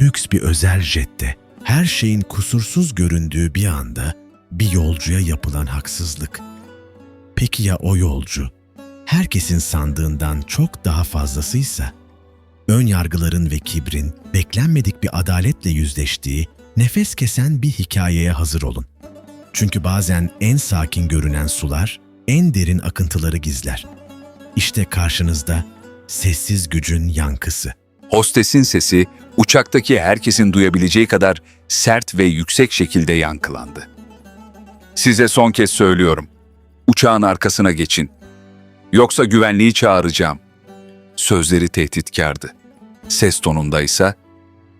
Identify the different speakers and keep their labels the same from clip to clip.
Speaker 1: lüks bir özel jette her şeyin kusursuz göründüğü bir anda bir yolcuya yapılan haksızlık. Peki ya o yolcu? Herkesin sandığından çok daha fazlasıysa? Ön yargıların ve kibrin beklenmedik bir adaletle yüzleştiği nefes kesen bir hikayeye hazır olun. Çünkü bazen en sakin görünen sular en derin akıntıları gizler. İşte karşınızda sessiz gücün yankısı.
Speaker 2: Hostesin sesi uçaktaki herkesin duyabileceği kadar sert ve yüksek şekilde yankılandı. Size son kez söylüyorum. Uçağın arkasına geçin. Yoksa güvenliği çağıracağım. Sözleri tehditkardı. Ses tonunda ise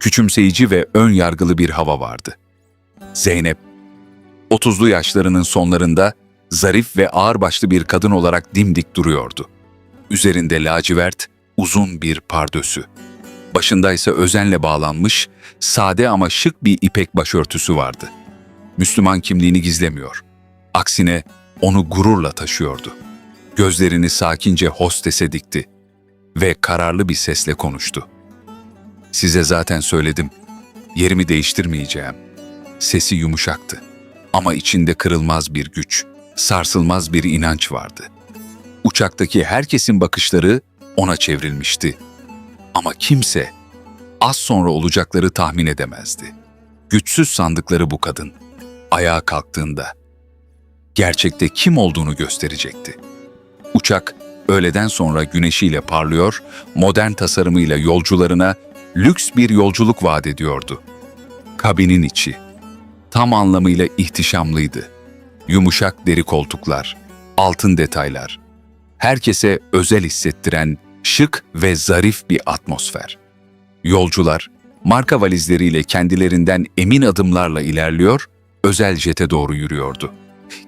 Speaker 2: küçümseyici ve ön yargılı bir hava vardı. Zeynep, 30'lu yaşlarının sonlarında zarif ve ağırbaşlı bir kadın olarak dimdik duruyordu. Üzerinde lacivert, uzun bir pardösü. Başında ise özenle bağlanmış, sade ama şık bir ipek başörtüsü vardı. Müslüman kimliğini gizlemiyor. Aksine onu gururla taşıyordu. Gözlerini sakince hostese dikti ve kararlı bir sesle konuştu. Size zaten söyledim. Yerimi değiştirmeyeceğim. Sesi yumuşaktı. Ama içinde kırılmaz bir güç, sarsılmaz bir inanç vardı. Uçaktaki herkesin bakışları ona çevrilmişti. Ama kimse az sonra olacakları tahmin edemezdi. Güçsüz sandıkları bu kadın ayağa kalktığında gerçekte kim olduğunu gösterecekti. Uçak öğleden sonra güneşiyle parlıyor, modern tasarımıyla yolcularına lüks bir yolculuk vaat ediyordu. Kabinin içi tam anlamıyla ihtişamlıydı. Yumuşak deri koltuklar, altın detaylar, herkese özel hissettiren şık ve zarif bir atmosfer. Yolcular marka valizleriyle kendilerinden emin adımlarla ilerliyor, özel jete doğru yürüyordu.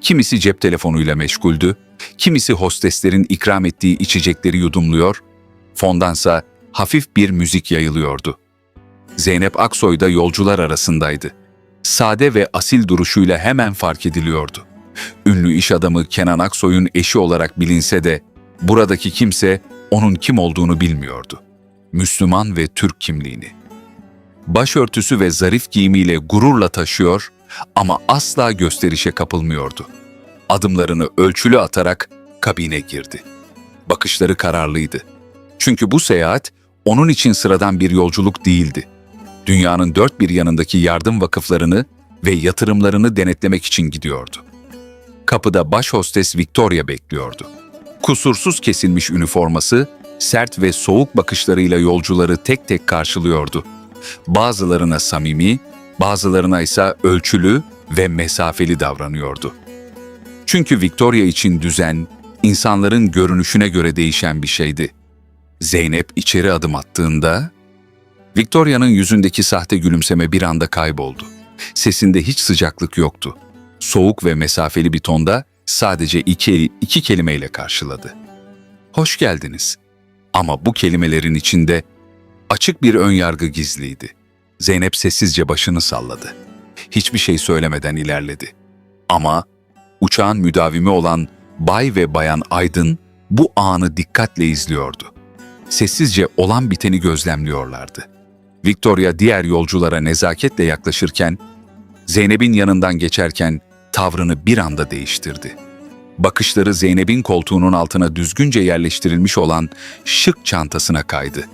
Speaker 2: Kimisi cep telefonuyla meşguldü, kimisi hosteslerin ikram ettiği içecekleri yudumluyor, fondansa hafif bir müzik yayılıyordu. Zeynep Aksoy da yolcular arasındaydı. Sade ve asil duruşuyla hemen fark ediliyordu. Ünlü iş adamı Kenan Aksoy'un eşi olarak bilinse de buradaki kimse onun kim olduğunu bilmiyordu. Müslüman ve Türk kimliğini. Başörtüsü ve zarif giyimiyle gururla taşıyor ama asla gösterişe kapılmıyordu. Adımlarını ölçülü atarak kabine girdi. Bakışları kararlıydı. Çünkü bu seyahat onun için sıradan bir yolculuk değildi. Dünyanın dört bir yanındaki yardım vakıflarını ve yatırımlarını denetlemek için gidiyordu. Kapıda baş hostes Victoria bekliyordu. Kusursuz kesilmiş üniforması, sert ve soğuk bakışlarıyla yolcuları tek tek karşılıyordu. Bazılarına samimi, bazılarına ise ölçülü ve mesafeli davranıyordu. Çünkü Victoria için düzen, insanların görünüşüne göre değişen bir şeydi. Zeynep içeri adım attığında, Victoria'nın yüzündeki sahte gülümseme bir anda kayboldu. Sesinde hiç sıcaklık yoktu. Soğuk ve mesafeli bir tonda sadece iki, iki kelimeyle karşıladı. Hoş geldiniz. Ama bu kelimelerin içinde açık bir önyargı gizliydi. Zeynep sessizce başını salladı. Hiçbir şey söylemeden ilerledi. Ama uçağın müdavimi olan Bay ve Bayan Aydın bu anı dikkatle izliyordu. Sessizce olan biteni gözlemliyorlardı. Victoria diğer yolculara nezaketle yaklaşırken, Zeynep'in yanından geçerken tavrını bir anda değiştirdi. Bakışları Zeynep'in koltuğunun altına düzgünce yerleştirilmiş olan şık çantasına kaydı.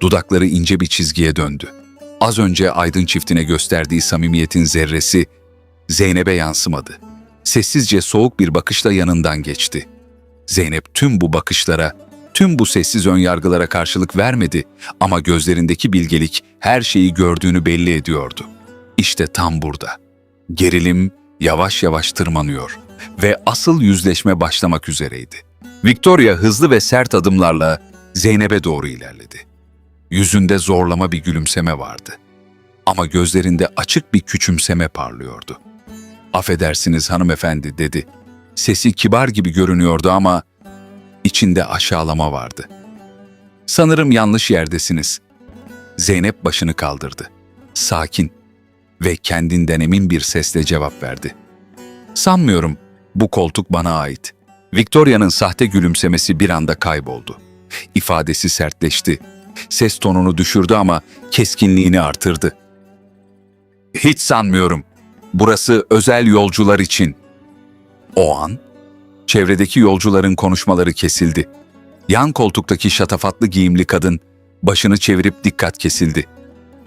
Speaker 2: Dudakları ince bir çizgiye döndü. Az önce Aydın çiftine gösterdiği samimiyetin zerresi Zeynep'e yansımadı. Sessizce soğuk bir bakışla yanından geçti. Zeynep tüm bu bakışlara, tüm bu sessiz önyargılara karşılık vermedi ama gözlerindeki bilgelik her şeyi gördüğünü belli ediyordu. İşte tam burada. Gerilim yavaş yavaş tırmanıyor ve asıl yüzleşme başlamak üzereydi. Victoria hızlı ve sert adımlarla Zeynep'e doğru ilerledi. Yüzünde zorlama bir gülümseme vardı. Ama gözlerinde açık bir küçümseme parlıyordu. Affedersiniz hanımefendi dedi. Sesi kibar gibi görünüyordu ama içinde aşağılama vardı. Sanırım yanlış yerdesiniz. Zeynep başını kaldırdı. Sakin ve kendinden emin bir sesle cevap verdi. Sanmıyorum bu koltuk bana ait. Victoria'nın sahte gülümsemesi bir anda kayboldu. İfadesi sertleşti. Ses tonunu düşürdü ama keskinliğini artırdı. Hiç sanmıyorum. Burası özel yolcular için. O an çevredeki yolcuların konuşmaları kesildi. Yan koltuktaki şatafatlı giyimli kadın başını çevirip dikkat kesildi.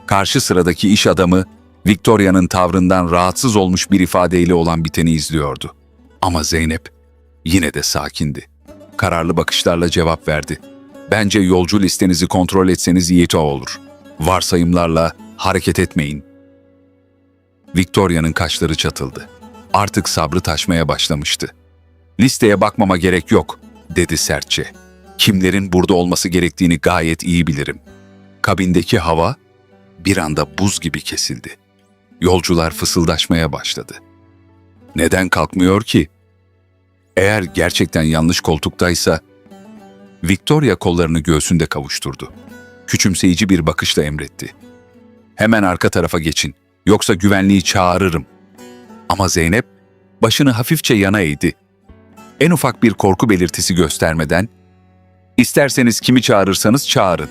Speaker 2: Karşı sıradaki iş adamı Victoria'nın tavrından rahatsız olmuş bir ifadeyle olan biteni izliyordu. Ama Zeynep yine de sakindi. Kararlı bakışlarla cevap verdi. Bence yolcu listenizi kontrol etseniz iyi olur. Varsayımlarla hareket etmeyin. Victoria'nın kaşları çatıldı. Artık sabrı taşmaya başlamıştı. Listeye bakmama gerek yok, dedi sertçe. Kimlerin burada olması gerektiğini gayet iyi bilirim. Kabindeki hava bir anda buz gibi kesildi. Yolcular fısıldaşmaya başladı. Neden kalkmıyor ki? Eğer gerçekten yanlış koltuktaysa, Victoria kollarını göğsünde kavuşturdu. Küçümseyici bir bakışla emretti. Hemen arka tarafa geçin, yoksa güvenliği çağırırım. Ama Zeynep başını hafifçe yana eğdi. En ufak bir korku belirtisi göstermeden, İsterseniz kimi çağırırsanız çağırın,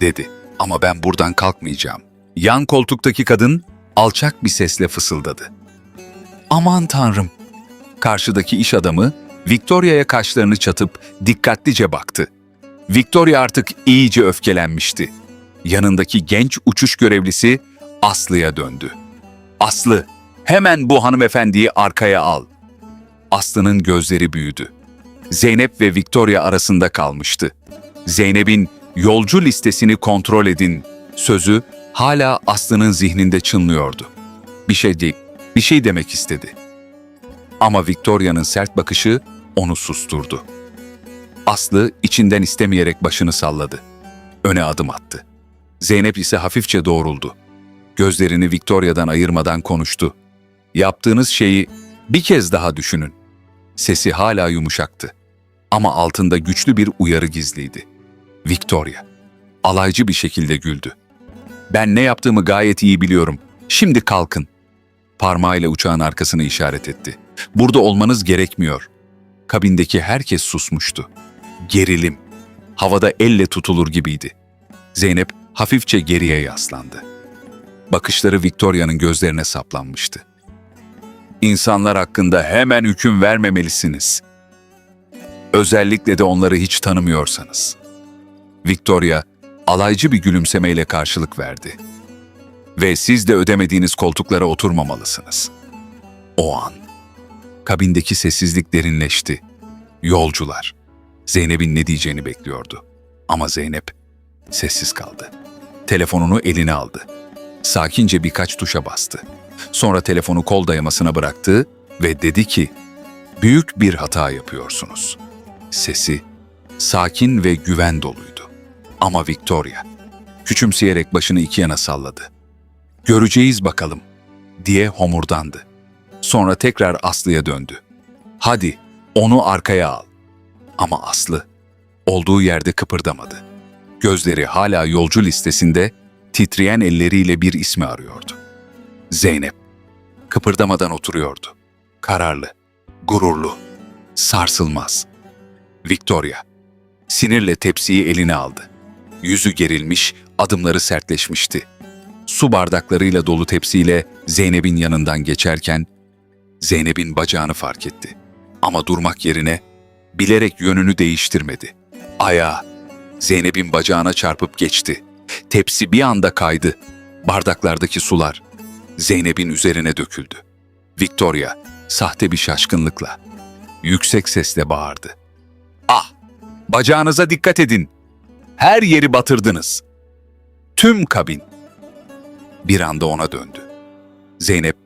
Speaker 2: dedi. Ama ben buradan kalkmayacağım. Yan koltuktaki kadın alçak bir sesle fısıldadı. Aman tanrım. Karşıdaki iş adamı Victoria'ya kaşlarını çatıp dikkatlice baktı. Victoria artık iyice öfkelenmişti. Yanındaki genç uçuş görevlisi Aslı'ya döndü. Aslı, hemen bu hanımefendiyi arkaya al. Aslı'nın gözleri büyüdü. Zeynep ve Victoria arasında kalmıştı. Zeynep'in yolcu listesini kontrol edin sözü hala Aslı'nın zihninde çınlıyordu. Bir şey değil, bir şey demek istedi. Ama Victoria'nın sert bakışı onu susturdu. Aslı içinden istemeyerek başını salladı. Öne adım attı. Zeynep ise hafifçe doğruldu. Gözlerini Victoria'dan ayırmadan konuştu. Yaptığınız şeyi bir kez daha düşünün. Sesi hala yumuşaktı. Ama altında güçlü bir uyarı gizliydi. Victoria, alaycı bir şekilde güldü. Ben ne yaptığımı gayet iyi biliyorum. Şimdi kalkın. Parmağıyla uçağın arkasını işaret etti. Burada olmanız gerekmiyor. Kabindeki herkes susmuştu. Gerilim. Havada elle tutulur gibiydi. Zeynep hafifçe geriye yaslandı. Bakışları Victoria'nın gözlerine saplanmıştı. İnsanlar hakkında hemen hüküm vermemelisiniz. Özellikle de onları hiç tanımıyorsanız. Victoria alaycı bir gülümsemeyle karşılık verdi. Ve siz de ödemediğiniz koltuklara oturmamalısınız. O an kabindeki sessizlik derinleşti. Yolcular Zeynep'in ne diyeceğini bekliyordu. Ama Zeynep sessiz kaldı. Telefonunu eline aldı. Sakince birkaç tuşa bastı. Sonra telefonu kol dayamasına bıraktı ve dedi ki, "Büyük bir hata yapıyorsunuz." Sesi sakin ve güven doluydu. Ama Victoria küçümseyerek başını iki yana salladı. "Göreceğiz bakalım." diye homurdandı. Sonra tekrar Aslı'ya döndü. "Hadi, onu arkaya al." Ama Aslı olduğu yerde kıpırdamadı. Gözleri hala yolcu listesinde titreyen elleriyle bir ismi arıyordu. Zeynep kıpırdamadan oturuyordu. Kararlı, gururlu, sarsılmaz. Victoria sinirle tepsiyi eline aldı. Yüzü gerilmiş, adımları sertleşmişti. Su bardaklarıyla dolu tepsiyle Zeynep'in yanından geçerken Zeynep'in bacağını fark etti. Ama durmak yerine bilerek yönünü değiştirmedi. Ayağı Zeynep'in bacağına çarpıp geçti. Tepsi bir anda kaydı. Bardaklardaki sular Zeynep'in üzerine döküldü. Victoria sahte bir şaşkınlıkla yüksek sesle bağırdı. Ah! Bacağınıza dikkat edin. Her yeri batırdınız. Tüm kabin. Bir anda ona döndü. Zeynep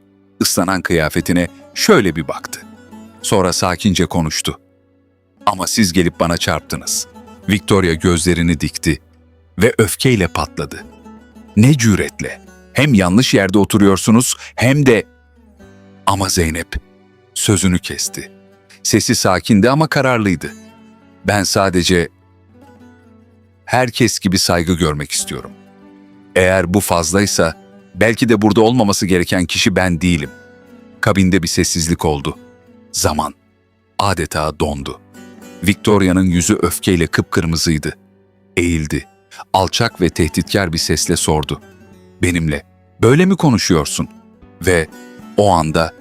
Speaker 2: ıslanan kıyafetine şöyle bir baktı. Sonra sakince konuştu. Ama siz gelip bana çarptınız. Victoria gözlerini dikti ve öfkeyle patladı. Ne cüretle. Hem yanlış yerde oturuyorsunuz hem de... Ama Zeynep sözünü kesti. Sesi sakindi ama kararlıydı. Ben sadece herkes gibi saygı görmek istiyorum. Eğer bu fazlaysa belki de burada olmaması gereken kişi ben değilim. Kabinde bir sessizlik oldu. Zaman adeta dondu. Victoria'nın yüzü öfkeyle kıpkırmızıydı. Eğildi Alçak ve tehditkar bir sesle sordu. Benimle böyle mi konuşuyorsun? Ve o anda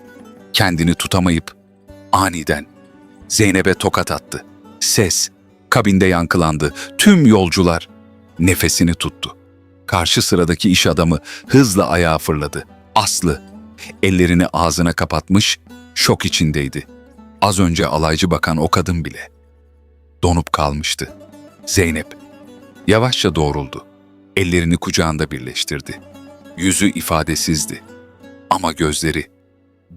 Speaker 2: kendini tutamayıp aniden Zeynep'e tokat attı. Ses kabinde yankılandı. Tüm yolcular nefesini tuttu. Karşı sıradaki iş adamı hızla ayağa fırladı. Aslı ellerini ağzına kapatmış, şok içindeydi. Az önce alaycı bakan o kadın bile donup kalmıştı. Zeynep yavaşça doğruldu. Ellerini kucağında birleştirdi. Yüzü ifadesizdi. Ama gözleri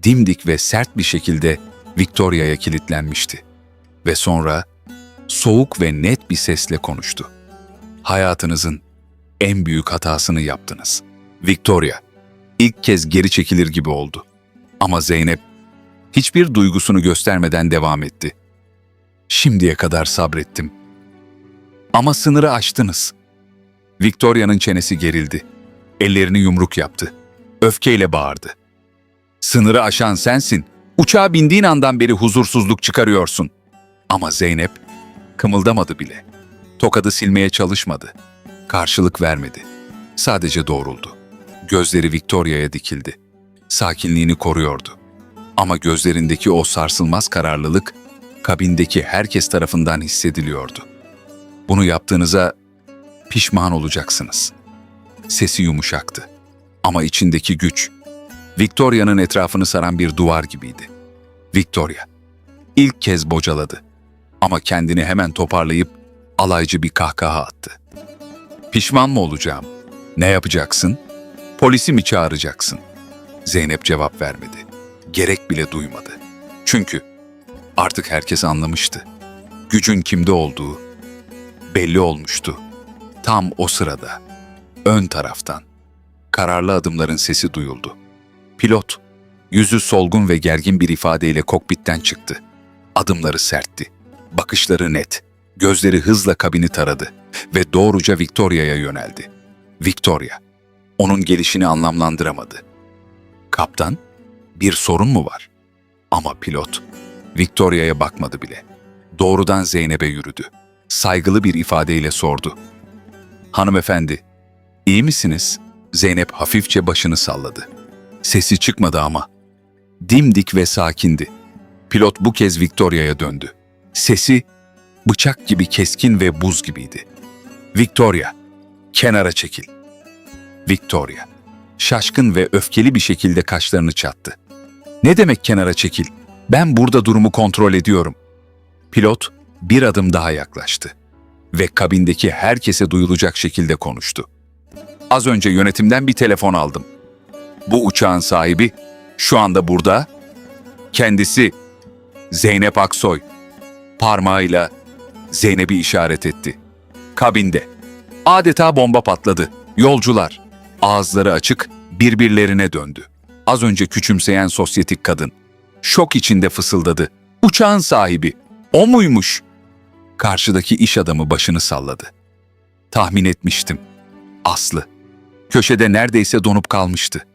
Speaker 2: dimdik ve sert bir şekilde Victoria'ya kilitlenmişti. Ve sonra soğuk ve net bir sesle konuştu. Hayatınızın en büyük hatasını yaptınız. Victoria ilk kez geri çekilir gibi oldu. Ama Zeynep hiçbir duygusunu göstermeden devam etti. Şimdiye kadar sabrettim. Ama sınırı aştınız. Victoria'nın çenesi gerildi. Ellerini yumruk yaptı. Öfkeyle bağırdı. Sınırı aşan sensin. Uçağa bindiğin andan beri huzursuzluk çıkarıyorsun. Ama Zeynep kımıldamadı bile. Tokadı silmeye çalışmadı. Karşılık vermedi. Sadece doğruldu. Gözleri Victoria'ya dikildi. Sakinliğini koruyordu. Ama gözlerindeki o sarsılmaz kararlılık kabindeki herkes tarafından hissediliyordu. Bunu yaptığınıza pişman olacaksınız. Sesi yumuşaktı. Ama içindeki güç, Victoria'nın etrafını saran bir duvar gibiydi. Victoria, ilk kez bocaladı. Ama kendini hemen toparlayıp alaycı bir kahkaha attı. Pişman mı olacağım? Ne yapacaksın? Polisi mi çağıracaksın? Zeynep cevap vermedi. Gerek bile duymadı. Çünkü artık herkes anlamıştı. Gücün kimde olduğu belli olmuştu. Tam o sırada, ön taraftan, kararlı adımların sesi duyuldu. Pilot, yüzü solgun ve gergin bir ifadeyle kokpitten çıktı. Adımları sertti, bakışları net, gözleri hızla kabini taradı ve doğruca Victoria'ya yöneldi. Victoria, onun gelişini anlamlandıramadı. Kaptan, bir sorun mu var? Ama pilot, Victoria'ya bakmadı bile. Doğrudan Zeynep'e yürüdü. Saygılı bir ifadeyle sordu. Hanımefendi, iyi misiniz? Zeynep hafifçe başını salladı. Sesi çıkmadı ama. Dimdik ve sakindi. Pilot bu kez Victoria'ya döndü. Sesi bıçak gibi keskin ve buz gibiydi. Victoria, kenara çekil. Victoria, şaşkın ve öfkeli bir şekilde kaşlarını çattı. Ne demek kenara çekil? Ben burada durumu kontrol ediyorum. Pilot bir adım daha yaklaştı ve kabindeki herkese duyulacak şekilde konuştu. Az önce yönetimden bir telefon aldım. Bu uçağın sahibi şu anda burada. Kendisi Zeynep Aksoy. Parmağıyla Zeynep'i işaret etti. Kabinde. Adeta bomba patladı. Yolcular ağızları açık birbirlerine döndü. Az önce küçümseyen sosyetik kadın şok içinde fısıldadı. Uçağın sahibi o muymuş? Karşıdaki iş adamı başını salladı. Tahmin etmiştim. Aslı. Köşede neredeyse donup kalmıştı.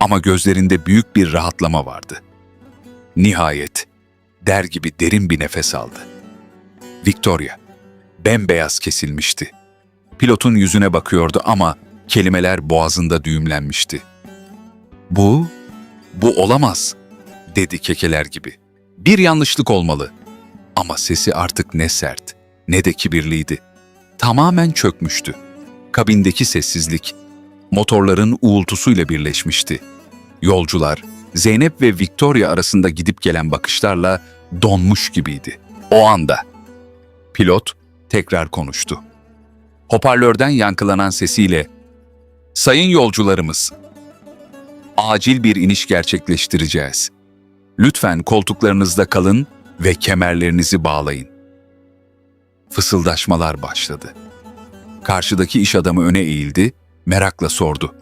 Speaker 2: Ama gözlerinde büyük bir rahatlama vardı. Nihayet der gibi derin bir nefes aldı. Victoria bembeyaz kesilmişti. Pilotun yüzüne bakıyordu ama kelimeler boğazında düğümlenmişti. Bu, bu olamaz, dedi kekeler gibi. Bir yanlışlık olmalı. Ama sesi artık ne sert, ne de kibirliydi. Tamamen çökmüştü. Kabindeki sessizlik, motorların uğultusuyla birleşmişti. Yolcular, Zeynep ve Victoria arasında gidip gelen bakışlarla donmuş gibiydi. O anda. Pilot tekrar konuştu. Hoparlörden yankılanan sesiyle Sayın yolcularımız, acil bir iniş gerçekleştireceğiz. Lütfen koltuklarınızda kalın ve kemerlerinizi bağlayın. Fısıldaşmalar başladı. Karşıdaki iş adamı öne eğildi, merakla sordu.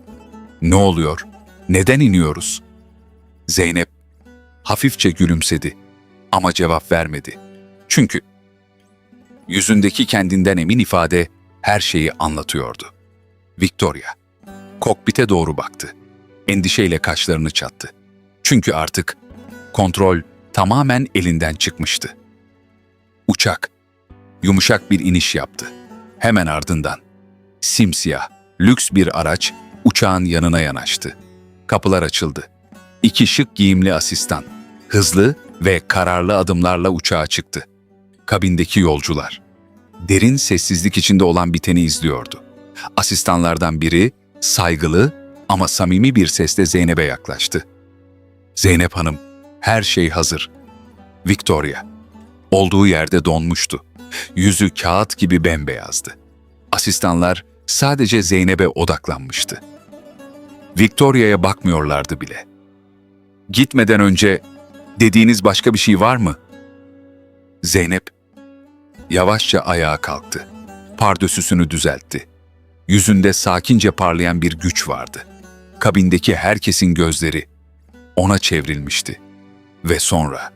Speaker 2: Ne oluyor? Neden iniyoruz? Zeynep hafifçe gülümsedi ama cevap vermedi. Çünkü yüzündeki kendinden emin ifade her şeyi anlatıyordu. Victoria kokpite doğru baktı. Endişeyle kaşlarını çattı. Çünkü artık kontrol tamamen elinden çıkmıştı. Uçak yumuşak bir iniş yaptı. Hemen ardından Simsiyah, lüks bir araç uçağın yanına yanaştı. Kapılar açıldı. İki şık giyimli asistan, hızlı ve kararlı adımlarla uçağa çıktı. Kabindeki yolcular, derin sessizlik içinde olan biteni izliyordu. Asistanlardan biri saygılı ama samimi bir sesle Zeynep'e yaklaştı. Zeynep Hanım, her şey hazır. Victoria, olduğu yerde donmuştu. Yüzü kağıt gibi bembeyazdı. Asistanlar sadece Zeynep'e odaklanmıştı. Victoria'ya bakmıyorlardı bile. Gitmeden önce dediğiniz başka bir şey var mı? Zeynep yavaşça ayağa kalktı. Pardösüsünü düzeltti. Yüzünde sakince parlayan bir güç vardı. Kabindeki herkesin gözleri ona çevrilmişti. Ve sonra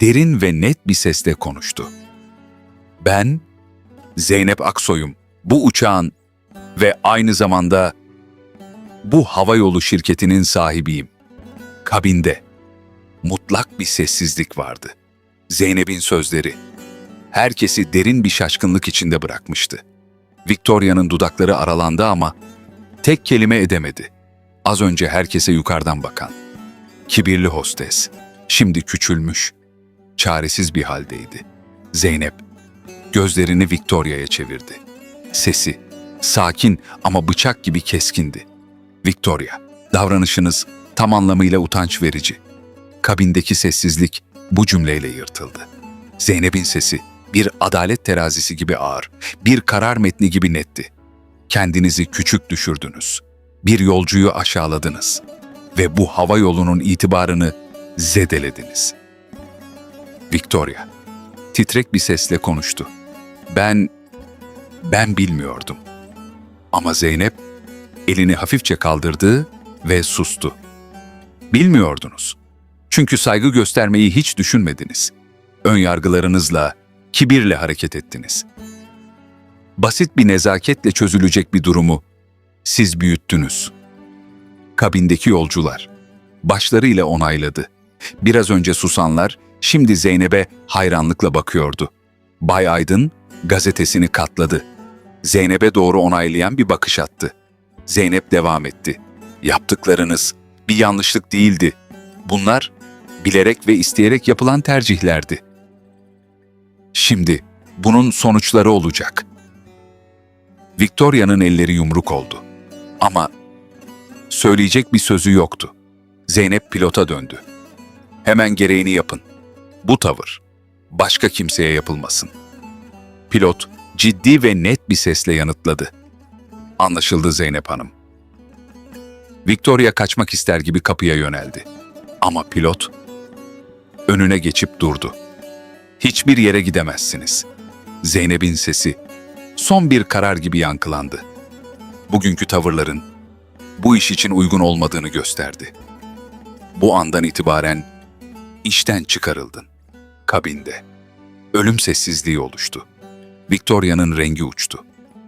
Speaker 2: derin ve net bir sesle konuştu. Ben Zeynep Aksoy'um. Bu uçağın ve aynı zamanda bu havayolu şirketinin sahibiyim. Kabinde mutlak bir sessizlik vardı. Zeynep'in sözleri herkesi derin bir şaşkınlık içinde bırakmıştı. Victoria'nın dudakları aralandı ama tek kelime edemedi. Az önce herkese yukarıdan bakan. Kibirli hostes, şimdi küçülmüş, çaresiz bir haldeydi. Zeynep gözlerini Victoria'ya çevirdi. Sesi sakin ama bıçak gibi keskindi. Victoria, davranışınız tam anlamıyla utanç verici. Kabindeki sessizlik bu cümleyle yırtıldı. Zeynep'in sesi bir adalet terazisi gibi ağır, bir karar metni gibi netti. Kendinizi küçük düşürdünüz. Bir yolcuyu aşağıladınız ve bu hava yolunun itibarını zedelediniz. Victoria titrek bir sesle konuştu. Ben ben bilmiyordum. Ama Zeynep elini hafifçe kaldırdı ve sustu. Bilmiyordunuz. Çünkü saygı göstermeyi hiç düşünmediniz. Ön yargılarınızla, kibirle hareket ettiniz. Basit bir nezaketle çözülecek bir durumu siz büyüttünüz. Kabindeki yolcular başlarıyla onayladı. Biraz önce susanlar şimdi Zeynep'e hayranlıkla bakıyordu. Bay Aydın gazetesini katladı. Zeynep'e doğru onaylayan bir bakış attı. Zeynep devam etti. Yaptıklarınız bir yanlışlık değildi. Bunlar bilerek ve isteyerek yapılan tercihlerdi. Şimdi bunun sonuçları olacak. Victoria'nın elleri yumruk oldu. Ama söyleyecek bir sözü yoktu. Zeynep pilota döndü. Hemen gereğini yapın. Bu tavır başka kimseye yapılmasın. Pilot ciddi ve net bir sesle yanıtladı. Anlaşıldı Zeynep Hanım. Victoria kaçmak ister gibi kapıya yöneldi. Ama pilot önüne geçip durdu. Hiçbir yere gidemezsiniz. Zeynep'in sesi son bir karar gibi yankılandı. Bugünkü tavırların bu iş için uygun olmadığını gösterdi. Bu andan itibaren işten çıkarıldın. Kabinde. Ölüm sessizliği oluştu. Victoria'nın rengi uçtu.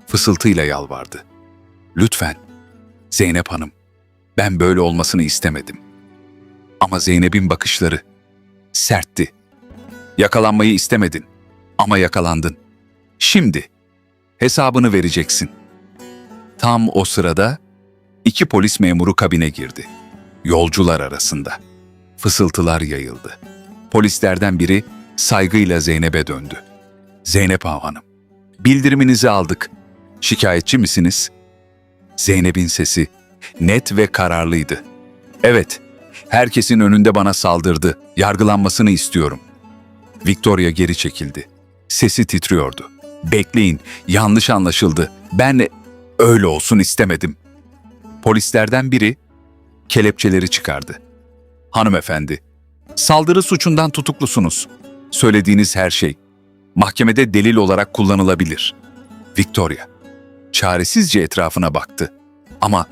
Speaker 2: Fısıltıyla yalvardı. Lütfen, Zeynep Hanım, ben böyle olmasını istemedim. Ama Zeynep'in bakışları sertti. Yakalanmayı istemedin ama yakalandın. Şimdi hesabını vereceksin. Tam o sırada iki polis memuru kabine girdi. Yolcular arasında. Fısıltılar yayıldı. Polislerden biri saygıyla Zeynep'e döndü. Zeynep Ağa Hanım, bildiriminizi aldık. Şikayetçi misiniz? Zeynep'in sesi net ve kararlıydı. Evet, herkesin önünde bana saldırdı. Yargılanmasını istiyorum. Victoria geri çekildi. Sesi titriyordu. Bekleyin, yanlış anlaşıldı. Ben öyle olsun istemedim. Polislerden biri kelepçeleri çıkardı. Hanımefendi, saldırı suçundan tutuklusunuz. Söylediğiniz her şey mahkemede delil olarak kullanılabilir. Victoria çaresizce etrafına baktı ama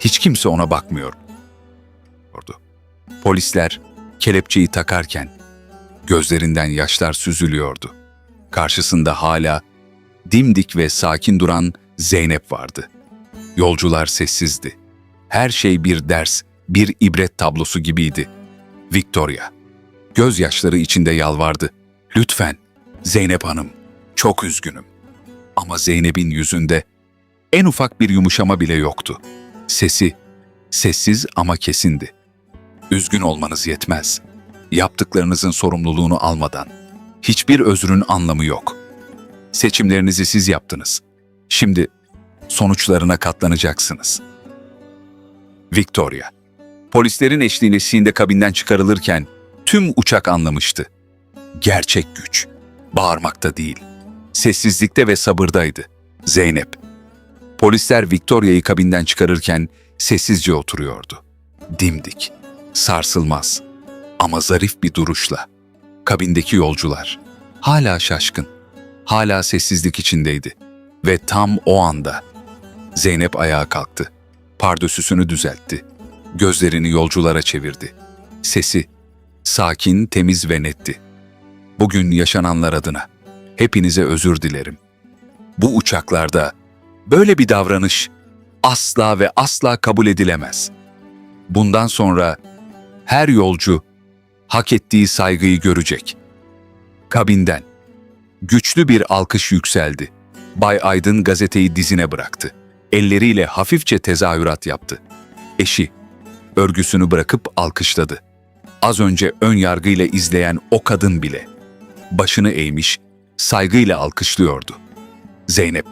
Speaker 2: hiç kimse ona bakmıyor. Polisler kelepçeyi takarken gözlerinden yaşlar süzülüyordu. Karşısında hala dimdik ve sakin duran Zeynep vardı. Yolcular sessizdi. Her şey bir ders, bir ibret tablosu gibiydi. Victoria, gözyaşları içinde yalvardı. Lütfen, Zeynep Hanım, çok üzgünüm. Ama Zeynep'in yüzünde En ufak bir yumuşama bile yoktu. Sesi, sessiz ama kesindi. Üzgün olmanız yetmez. Yaptıklarınızın sorumluluğunu almadan. Hiçbir özrün anlamı yok. Seçimlerinizi siz yaptınız. Şimdi sonuçlarına katlanacaksınız. Victoria, polislerin eşliğinde Sinde kabinden çıkarılırken tüm uçak anlamıştı. Gerçek güç, bağırmakta değil, sessizlikte ve sabırdaydı. Zeynep, polisler Victoria'yı kabinden çıkarırken sessizce oturuyordu. Dimdik, sarsılmaz ama zarif bir duruşla. Kabindeki yolcular hala şaşkın, hala sessizlik içindeydi ve tam o anda Zeynep ayağa kalktı. Pardösüsünü düzeltti. Gözlerini yolculara çevirdi. Sesi sakin, temiz ve netti. Bugün yaşananlar adına hepinize özür dilerim. Bu uçaklarda böyle bir davranış asla ve asla kabul edilemez. Bundan sonra her yolcu hak ettiği saygıyı görecek. Kabinden güçlü bir alkış yükseldi. Bay Aydın gazeteyi dizine bıraktı. Elleriyle hafifçe tezahürat yaptı. Eşi örgüsünü bırakıp alkışladı. Az önce ön yargıyla izleyen o kadın bile başını eğmiş, saygıyla alkışlıyordu. Zeynep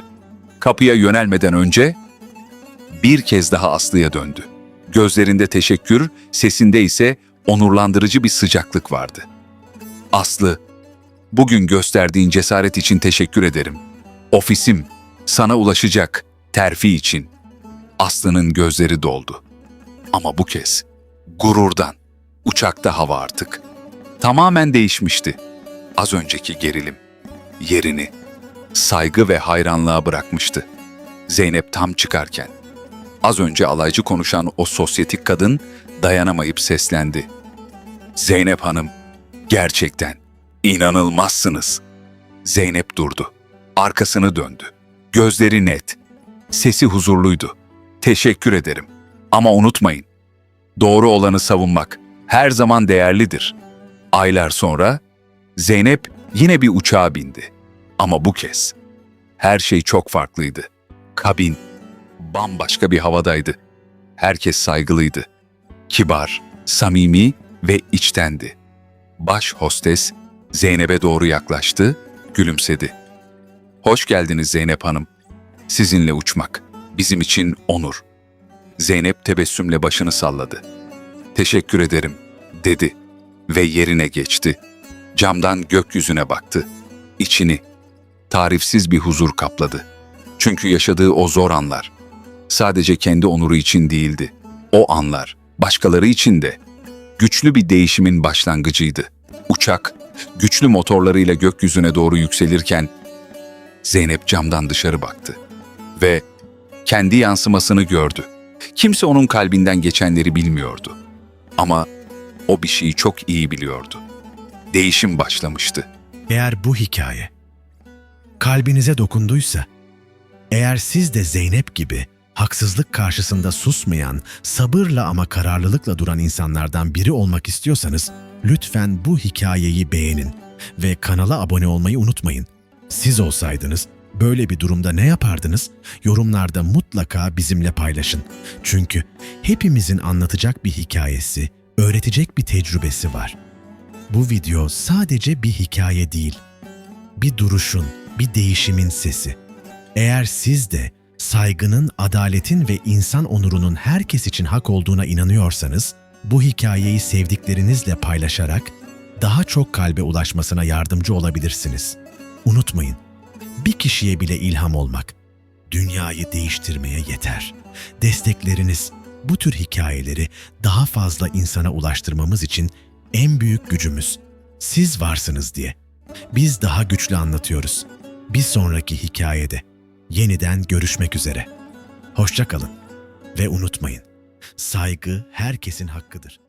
Speaker 2: kapıya yönelmeden önce bir kez daha Aslı'ya döndü. Gözlerinde teşekkür, sesinde ise onurlandırıcı bir sıcaklık vardı. Aslı, bugün gösterdiğin cesaret için teşekkür ederim. Ofisim sana ulaşacak terfi için. Aslı'nın gözleri doldu. Ama bu kez gururdan, uçakta hava artık. Tamamen değişmişti. Az önceki gerilim, yerini, saygı ve hayranlığa bırakmıştı. Zeynep tam çıkarken, az önce alaycı konuşan o sosyetik kadın dayanamayıp seslendi. Zeynep Hanım, gerçekten inanılmazsınız. Zeynep durdu. Arkasını döndü. Gözleri net. Sesi huzurluydu. Teşekkür ederim. Ama unutmayın. Doğru olanı savunmak her zaman değerlidir. Aylar sonra Zeynep yine bir uçağa bindi. Ama bu kez her şey çok farklıydı. Kabin bambaşka bir havadaydı. Herkes saygılıydı. Kibar, samimi ve içtendi. Baş hostes Zeynep'e doğru yaklaştı, gülümsedi. Hoş geldiniz Zeynep Hanım. Sizinle uçmak bizim için onur. Zeynep tebessümle başını salladı. Teşekkür ederim, dedi ve yerine geçti. Camdan gökyüzüne baktı. İçini tarifsiz bir huzur kapladı. Çünkü yaşadığı o zor anlar sadece kendi onuru için değildi. O anlar başkaları için de güçlü bir değişimin başlangıcıydı. Uçak güçlü motorlarıyla gökyüzüne doğru yükselirken Zeynep camdan dışarı baktı ve kendi yansımasını gördü. Kimse onun kalbinden geçenleri bilmiyordu. Ama o bir şeyi çok iyi biliyordu. Değişim başlamıştı.
Speaker 1: Eğer bu hikaye kalbinize dokunduysa, eğer siz de Zeynep gibi haksızlık karşısında susmayan, sabırla ama kararlılıkla duran insanlardan biri olmak istiyorsanız, lütfen bu hikayeyi beğenin ve kanala abone olmayı unutmayın. Siz olsaydınız böyle bir durumda ne yapardınız? Yorumlarda mutlaka bizimle paylaşın. Çünkü hepimizin anlatacak bir hikayesi, öğretecek bir tecrübesi var. Bu video sadece bir hikaye değil, bir duruşun, bir değişimin sesi. Eğer siz de saygının, adaletin ve insan onurunun herkes için hak olduğuna inanıyorsanız, bu hikayeyi sevdiklerinizle paylaşarak daha çok kalbe ulaşmasına yardımcı olabilirsiniz. Unutmayın, bir kişiye bile ilham olmak, dünyayı değiştirmeye yeter. Destekleriniz bu tür hikayeleri daha fazla insana ulaştırmamız için en büyük gücümüz. Siz varsınız diye. Biz daha güçlü anlatıyoruz. Bir sonraki hikayede yeniden görüşmek üzere. Hoşça kalın ve unutmayın. Saygı herkesin hakkıdır.